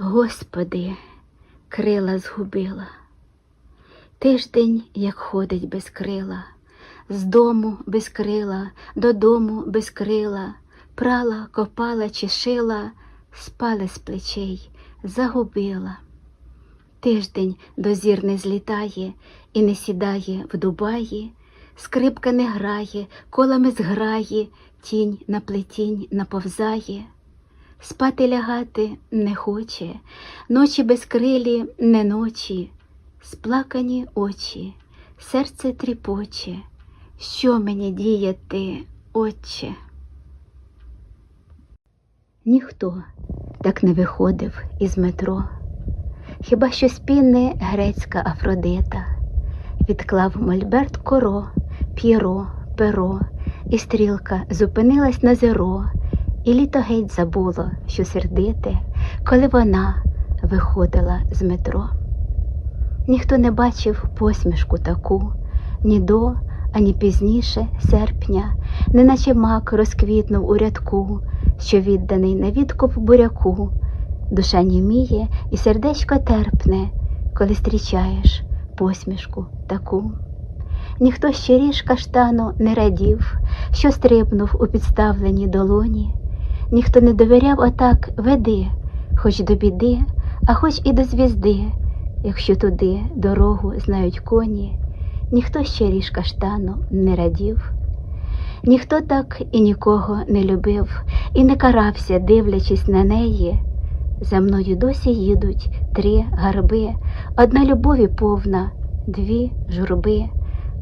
Господи, крила згубила. Тиждень, як ходить без крила, з дому без крила, додому без крила, прала, копала чи шила, спали з плечей, загубила. Тиждень до зір не злітає і не сідає в Дубаї, скрипка не грає, колами зграє, тінь на плетінь наповзає. Спати лягати не хоче, ночі безкрилі не ночі, сплакані очі, серце тріпоче. Що мені діяти, отче? Ніхто так не виходив із метро, хіба що спінне грецька Афродита відклав мольберт коро, п'єро, перо, і стрілка зупинилась на зеро. І літо геть забуло, що сердите, коли вона виходила з метро. Ніхто не бачив посмішку таку, ні до, ані пізніше серпня, неначе мак розквітнув у рядку, що відданий на відкуп буряку. Душа німіє і сердечко терпне, коли зустрічаєш посмішку таку. Ніхто ще ріж каштану не радів, що стрибнув у підставленій долоні. Ніхто не довіряв отак веди, хоч до біди, а хоч і до звізди, якщо туди дорогу знають коні, ніхто ще ріж каштану не радів, ніхто так і нікого не любив, і не карався, дивлячись на неї. За мною досі їдуть три гарби, одна любові повна, дві журби,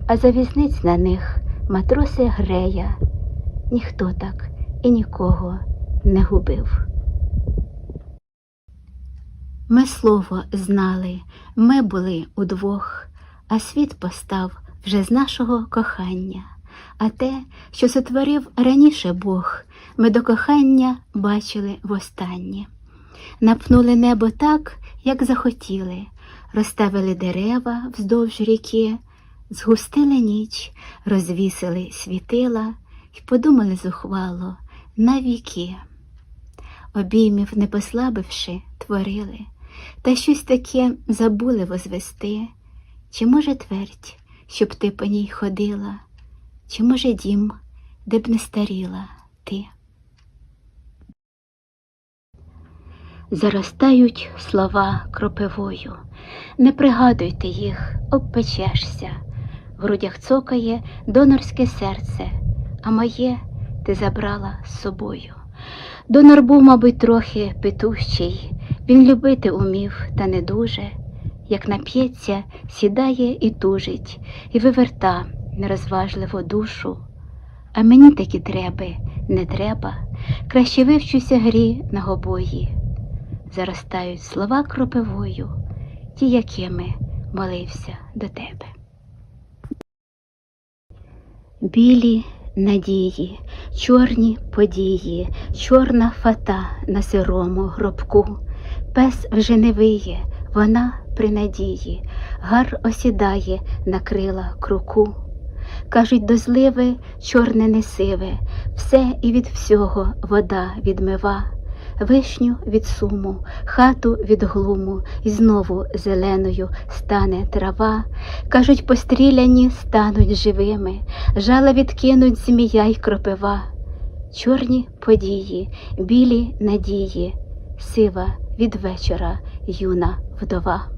а за візниць на них матроси грея. Ніхто так і нікого не губив. Ми слово знали, ми були удвох, а світ постав вже з нашого кохання, а те, що сотворив раніше Бог, ми до кохання бачили востаннє. Напнули небо так, як захотіли, розставили дерева вздовж ріки, згустили ніч, розвісили світила і подумали зухвало на віки. Обіймів не послабивши, творили, та щось таке забули возвести. Чи може твердь, щоб ти по ній ходила, чи може дім, де б не старіла ти? Заростають слова кропивою, не пригадуйте їх, обпечешся. В грудях цокає донорське серце, а моє ти забрала з собою. Донор був, мабуть, трохи петущий, він любити умів, та не дуже. Як нап'ється, сідає і тужить, і виверта нерозважливо душу. А мені такі треби не треба, краще вивчуся грі на гобої. Заростають слова кропивою, ті, якими молився до тебе. Білі надії, чорні події, чорна фата на сирому гробку. Пес вже не виє, вона при надії, гар осідає на крила круку. Кажуть, до зливи чорне не сиве, все і від всього вода відмива, вишню від суму, хату від глуму, і знову зеленою стане трава. Кажуть, постріляні стануть живими, жала відкинуть змія й кропива. Чорні події, білі надії, сива від вечора юна вдова.